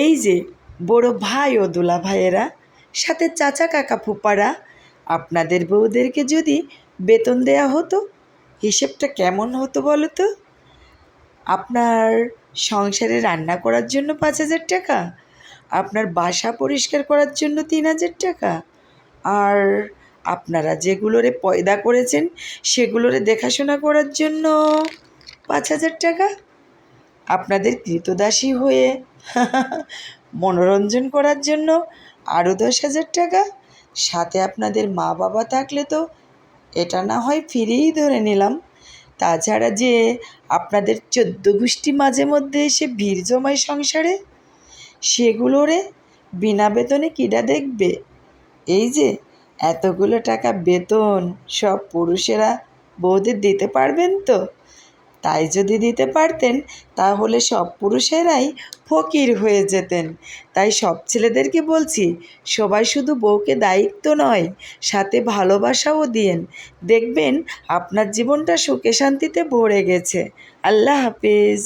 এই যে, বড় ভাই ও দুলা ভাইয়েরা সাথে চাচা কাকা ফুপারা, আপনাদের বউদেরকে যদি বেতন দেয়া হতো, হিসেবটা কেমন হতো বলো তো? আপনার সংসারে রান্না করার জন্য পাঁচ হাজার টাকা, আপনার বাসা পরিষ্কার করার জন্য তিন হাজার টাকা, আর আপনারা যেগুলোরে পয়দা করেছেন, সেগুলোরে দেখাশোনা করার জন্য পাঁচ হাজার টাকা? আপনাদের কৃতদাসী হয়ে মনোরঞ্জন করার জন্য আরও দশ হাজার টাকা, সাথে আপনাদের মা বাবা থাকলে তো এটা না হয় ফিরেই ধরে নিলাম। তাছাড়া যে আপনাদের চোদ্দ গোষ্ঠী মাঝে মধ্যে এসে ভিড় জমায় সংসারে সেগুলোরে বিনা বেতনে কিডা দেখবে? এই যে এতগুলো টাকা বেতন সব পুরুষেরা বউদের দিতে পারবেন তো? তাই যদি দিতে পারতেন, তাহলে সব পুরুষেরাই ফকির হয়ে যেতেন। তাই সব ছেলেদেরকে বলছি, সবাই শুধু বউকে দায়িত্ব নয়, সাথে ভালোবাসাও দিয়েন। দেখবেন আপনার জীবনটা সুখে শান্তিতে ভরে গেছে। আল্লাহ হাফিজ।